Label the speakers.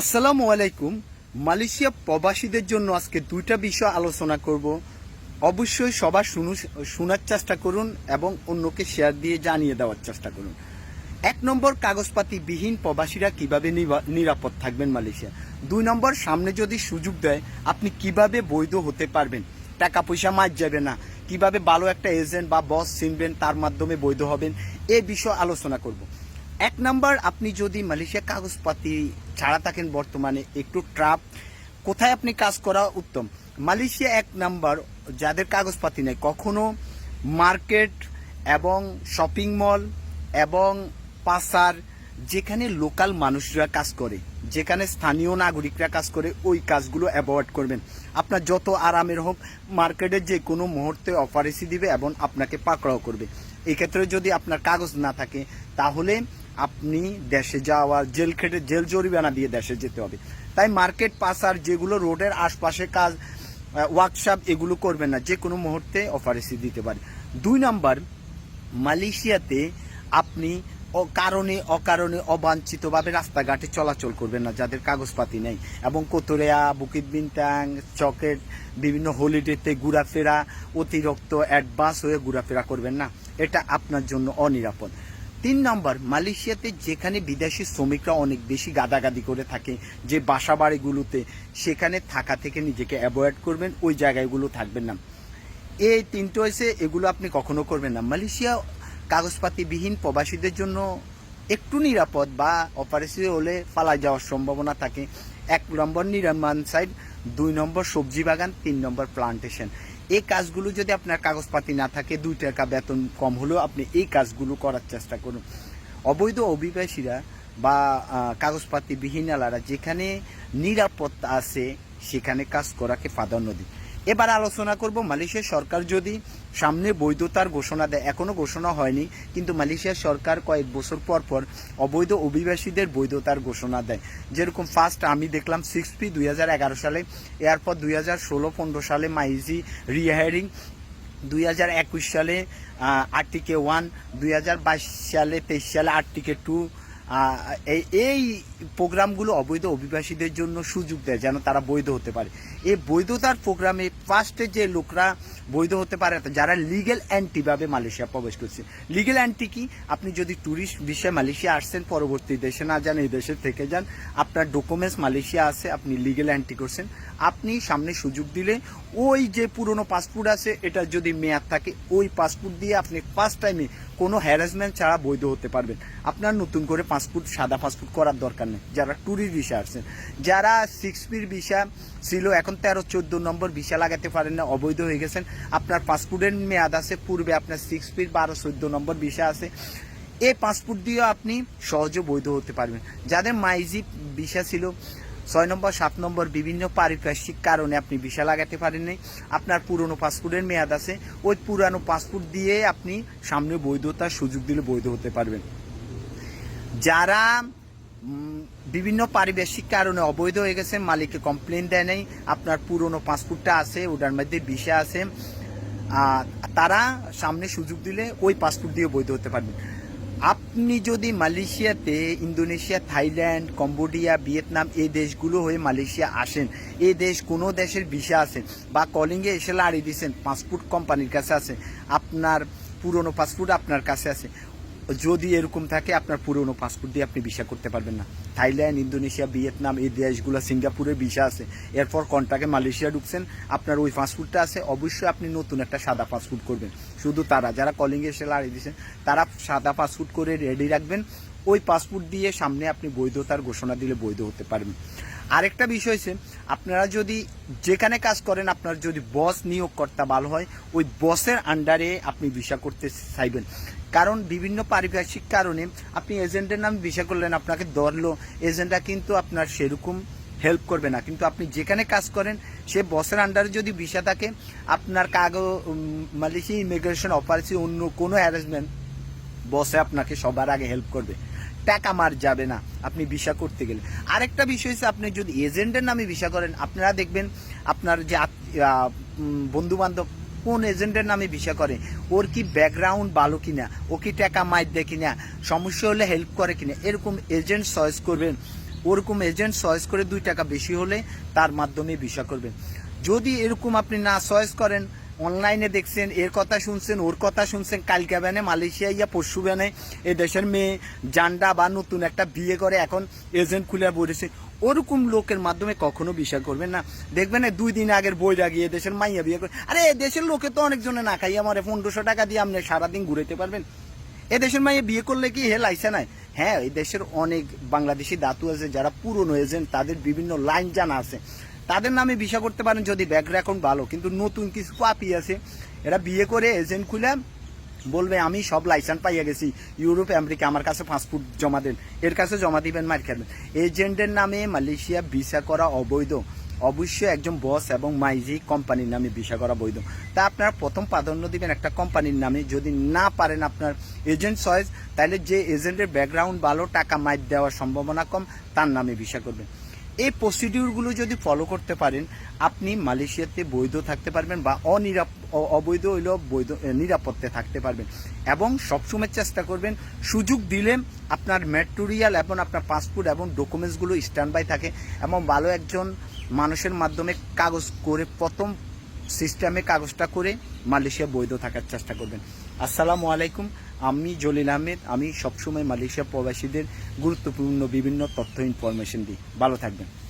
Speaker 1: আসসালামু আলাইকুম। মালয়েশিয়া প্রবাসীদের জন্য আজকে দুইটা বিষয় আলোচনা করব। অবশ্যই সবার শুনু শোনার চেষ্টা করুন এবং অন্যকে শেয়ার দিয়ে জানিয়ে দেওয়ার চেষ্টা করুন। এক নম্বর কাগজপাতি বিহীন প্রবাসীরা কীভাবে নিরাপদ থাকবেন মালয়েশিয়া? দুই নম্বর, সামনে যদি সুযোগ দেয়, আপনি কীভাবে বৈধ হতে পারবেন? টাকা পয়সা মার যাবে না। কীভাবে ভালো একটা এজেন্ট বা বস চিনবেন, তার মাধ্যমে বৈধ হবেন? এ বিষয় আলোচনা করব। এক নাম্বার, আপনি যদি মালয়েশিয়া কাগজপাতি ছাড়া থাকেন বর্তমানে, একটু ট্রাপ, কোথায় আপনি কাজ করা উত্তম? মালয়েশিয়া এক নাম্বার, যাদের কাগজপাতি নেই, কখনো মার্কেট এবং শপিং মল এবং পাসার, যেখানে লোকাল মানুষরা কাজ করে, যেখানে স্থানীয় নাগরিকরা কাজ করে, ওই কাজগুলো অ্যাভয়েড করবেন। আপনার যত আরামের হোক, মার্কেটে যে কোনো মুহূর্তে অফারেসি দিবে এবং আপনাকে পাকড়াও করবে। এক্ষেত্রে যদি আপনার কাগজ না থাকে, তাহলে আপনি দেশে যাওয়ার জেল খেটে, জেল জরিমানা দিয়ে দেশে যেতে হবে। তাই মার্কেট পাসার যেগুলো, রোডের আশপাশে কাজ ওয়ার্কশপ এগুলো করবেন না। যে কোনো মুহূর্তে অফারেসি দিতে পারে। দুই নাম্বার, মালয়েশিয়াতে আপনি কারণে, অকারণে অবাঞ্ছিতভাবে রাস্তাঘাটে চলাচল করবেন না, যাদের কাগজপাতি নেই। এবং কোতরিয়া বুকিট বিনটাং চকেট বিভিন্ন হলিডেতে ঘোরাফেরা, অতিরিক্ত অ্যাডভান্স হয়ে ঘোরাফেরা করবেন না। এটা আপনার জন্য অনিরাপদ। তিন নম্বর, মালয়েশিয়াতে যেখানে বিদেশি শ্রমিকরা অনেক বেশি গাদাগাদি করে থাকে, যে বাসা বাড়িগুলোতে সেখানে থাকা থেকে নিজেকে অ্যাভয়েড করবেন, ওই জায়গাগুলো থাকবেন না। এই তিনটে হয়েছে এগুলো আপনি কখনো করবেন না। মালয়েশিয়া কাগজপাতিবিহীন প্রবাসীদের জন্য একটু নিরাপদ বা অপারেশন হলে পালা যাওয়ার সম্ভাবনা থাকে। এক নম্বর নির্মাণ সাইড, দুই নম্বর সবজি বাগান, তিন নম্বর প্লান্টেশন এই কাজগুলো যদি আপনার কাগজপাতি না থাকে, দুই টাকা বেতন কম হলেও আপনি এই কাজগুলো করার চেষ্টা করুন। অবৈধ অভিবাসীরা বা কাগজপাতি বিহীনালারা যেখানে নিরাপত্তা আছে, সেখানে কাজ করাকে প্রাধান্য দিই এবার আলোচনা করব মালয়েশিয়া সরকার যদি সামনে বৈধতার ঘোষণা দেয়। এখনও ঘোষণা হয়নি, কিন্তু মালয়েশিয়া সরকার কয়েক বছর পর পর অবৈধ অভিবাসীদের বৈধতার ঘোষণা দেয়। যেরকম ফার্স্ট আমি দেখলাম সিক্স পি দুই হাজার এগারো সালে, এরপর দুই হাজার ষোলো পনেরো সালে মাইজি রিহায়ারিং দুই হাজার একুশ সালে আর্টিকে ওয়ান দুই হাজার বাইশ সালে, তেইশ সালে আর্টিকে টু এই প্রোগ্রামগুলো অবৈধ অভিবাসীদের জন্য সুযোগ দেয়, যেন তারা বৈধ হতে পারে। এই বৈধতার প্রোগ্রামে ফার্স্টে যে লোকরা বৈধ হতে পারে যারা লিগেল অ্যান্টিভাবে মালয়েশিয়া প্রবেশ করছে। লিগেল অ্যান্টি কি? আপনি যদি ট্যুরিস্ট বিষয়ে মালয়েশিয়া আসছেন, পরবর্তী দেশে না যান, এই দেশে থেকে যান, আপনার ডকুমেন্টস মালয়েশিয়া আছে, আপনি লিগেল অ্যান্টি করছেন। আপনি সামনে সুযোগ দিলে ওই যে পুরনো পাসপোর্ট আছে এটা যদি মেয়াদ থাকে, ওই পাসপোর্ট দিয়ে আপনি ফার্স্ট টাইমে কোনো হ্যারাসমেন্ট ছাড়া বৈধ হতে পারবেন। আপনার নতুন করে পাসপোর্ট সাদা পাসপোর্ট করার দরকার নেই। যারা ট্যুরিস্ট ভিসা আসছেন যারা সিক্স পির ভিসা ছিল, এখন তেরো, চোদ্দ নম্বর ভিসা লাগাতে পারেন না, অবৈধ হয়ে গেছেন। আপনার পাসপোর্টের মেয়াদ আছে, পূর্বে আপনার সিক্স পির বারো, চোদ্দ নম্বর ভিসা আছে। এই পাসপোর্ট দিয়েও আপনি সহজে বৈধ হতে পারবেন। যাদের মাইজি ভিসা ছিল ছয় নম্বর, সাত নম্বর বিভিন্ন পারিপার্শ্বিক কারণে আপনি ভিসা লাগাতে পারেননি আপনার পুরনো পাসপোর্টের মেয়াদ আছে। ওই পুরানো পাসপোর্ট দিয়ে আপনি সামনে বৈধতার সুযোগ দিলে বৈধ হতে পারবেন। যারা বিভিন্ন পারিপার্শ্বিক কারণে অবৈধ হয়ে গেছে, মালিককে কমপ্লেন দেয় নাই, আপনার পুরনো পাসপোর্টটা আছে, ওটার মধ্যে ভিসা আছে তারা সামনে সুযোগ দিলে ওই পাসপোর্ট দিয়ে বৈধ হতে পারবেন। আপনি যদি মালয়েশিয়াতে, ইন্দোনেশিয়া, থাইল্যান্ড, কম্বোডিয়া, ভিয়েতনাম এই দেশগুলো হয়ে মালয়েশিয়া আসেন, এই দেশ কোনো দেশের ভিসা আছে বা কলিংয়ে এসে লাড়িয়ে দিয়েছেন পাসপোর্ট কোম্পানির কাছে আছে, আপনার পুরনো পাসপোর্ট আপনার কাছে আছে যদি এরকম থাকে, আপনার পুরনো পাসপোর্ট দিয়ে আপনি ভিসা করতে পারবেন না। থাইল্যান্ড, ইন্দোনেশিয়া, ভিয়েতনাম, এই দেশগুলো সিঙ্গাপুরের ভিসা আছে। এরপর কন্ট্রাক্টে মালয়েশিয়া ঢুকছেন, আপনার ওই পাসপোর্টটা আছে, অবশ্যই আপনি নতুন একটা সাদা পাসপোর্ট করবেন। শুধু তারা, যারা কলিংয়ে এসে লাড়িয়ে দিয়েছেন, তারা সাদা পাসপোর্ট করে রেডি রাখবেন। ওই পাসপোর্ট দিয়ে সামনে আপনি বৈধতার ঘোষণা দিলে বৈধ হতে পারবেন। আরেকটা বিষয় হচ্ছে, আপনারা যদি যেখানে কাজ করেন, আপনার যদি বস নিয়োগকর্তা ভালো হয়, ওই বসের আন্ডারে আপনি ভিসা করতে চাইবেন। কারণ বিভিন্ন পারিপার্শ্বিক কারণে আপনি এজেন্টের নামে ভিসা করলেন, আপনাকে ধরলো, এজেন্টরা কিন্তু আপনার সেরকম হেল্প করবে না। কিন্তু আপনি যেখানে কাজ করেন, সে বসের আন্ডারে যদি ভিসা থাকে, আপনার কাগজ মালয়েশিয়া ইমিগ্রেশন অপারেশন অন্য কোনো অ্যারেঞ্জমেন্ট বসে আপনাকে সবার আগে হেল্প করবে। টাকা মার যাবে না আপনি ভিসা করতে গেলে। আরেকটা বিষয় হচ্ছে আপনি যদি এজেন্টের নামে ভিসা করেন, আপনারা দেখবেন আপনার যে বন্ধু বান্ধব কোন এজেন্টের নামে ভিসা করে? ওর কি ব্যাকগ্রাউন্ড ভালো কিনা? ও কি টাকা মাইর দেয় কিনা? সমস্যা হলে হেল্প করে কিনা? এরকম এজেন্ট চয়েস করবেন। ওরকম এজেন্ট চয়েস করে দুই টাকা বেশি হলে তার মাধ্যমে ভিসা করবেন। যদি এরকম আপনি না চয়েস করেন অনলাইনে দেখছেন, এর কথা শুনছেন, ওর কথা শুনছেন। কালকে ব্যানে মালয়েশিয়া ইয়া, পরশু ব্যানে এ দেশের মেয়ে জান্ডা বা নতুন একটা বিয়ে করে এখন এজেন্ট খুলে বলেছে। ওরকম লোকের মাধ্যমে কখনো বিশ্বাস করবেন না। দেখবেন দুই দিন আগের বইরা গিয়ে দেশের মাইয়া বিয়ে করে আরে দেশের লোকে তো অনেকজনে না খাই আমার পনেরোশো টাকা দিয়ে আপনি সারাদিন ঘুরাইতে পারবেন। এ দেশের মাইয়া বিয়ে করলে কি হে লাইসে নাই? হ্যাঁ এই দেশের অনেক বাংলাদেশি দাতু আছে যারা পুরনো এজেন্ট, তাদের বিভিন্ন লাইন জানা আছে। তাদের নামে ভিসা করতে পারেন যদি ব্যাকগ্রাউন্ড ভালো, কিন্তু নতুন কিছু পাপি আছে। এরা বিয়ে করে এজেন্ট খুলে বলবে, আমি সব লাইসেন্স পাইয়া গেছি ইউরোপ আমেরিকা আমার কাছে পাসপোর্ট জমা দেন, এর কাছে জমা দিবেন, মার খাবেন এজেন্টের নামে মালয়েশিয়া ভিসা করা অবৈধ। অবশ্যই একজন বস এবং মাইজি কোম্পানির নামে ভিসা করা বৈধ। তা আপনারা প্রথম প্রাধান্য দিবেন একটা কোম্পানির নামে। যদি না পারেন আপনার এজেন্ট চয়েস তাহলে যে এজেন্টের ব্যাকগ্রাউন্ড ভালো, টাকা মাইট দেওয়ার সম্ভাবনা কম, তার নামে ভিসা করবেন। এই প্রসিডিউরগুলো যদি ফলো করতে পারেন, আপনি মালয়েশিয়াতে বৈধ থাকতে পারবেন বা অনিরাপ অবৈধ হইলেও বৈধ নিরাপত্তে থাকতে পারবেন। এবং সবসময় চেষ্টা করবেন সুযোগ দিলে আপনার ম্যাটেরিয়াল এবং আপনার পাসপোর্ট এবং ডকুমেন্টসগুলো স্ট্যান্ড বাই থাকে এবং ভালো একজন মানুষের মাধ্যমে কাগজ করে, প্রথম সিস্টেমে কাগজটা করে মালয়েশিয়া বৈধ থাকার চেষ্টা করবেন। আসসালামু আলাইকুম। আমি জলিল আহমেদ আমি সবসময় মালয়েশিয়া প্রবাসীদের গুরুত্বপূর্ণ বিভিন্ন তথ্য ইনফরমেশন দিই। ভালো থাকবেন।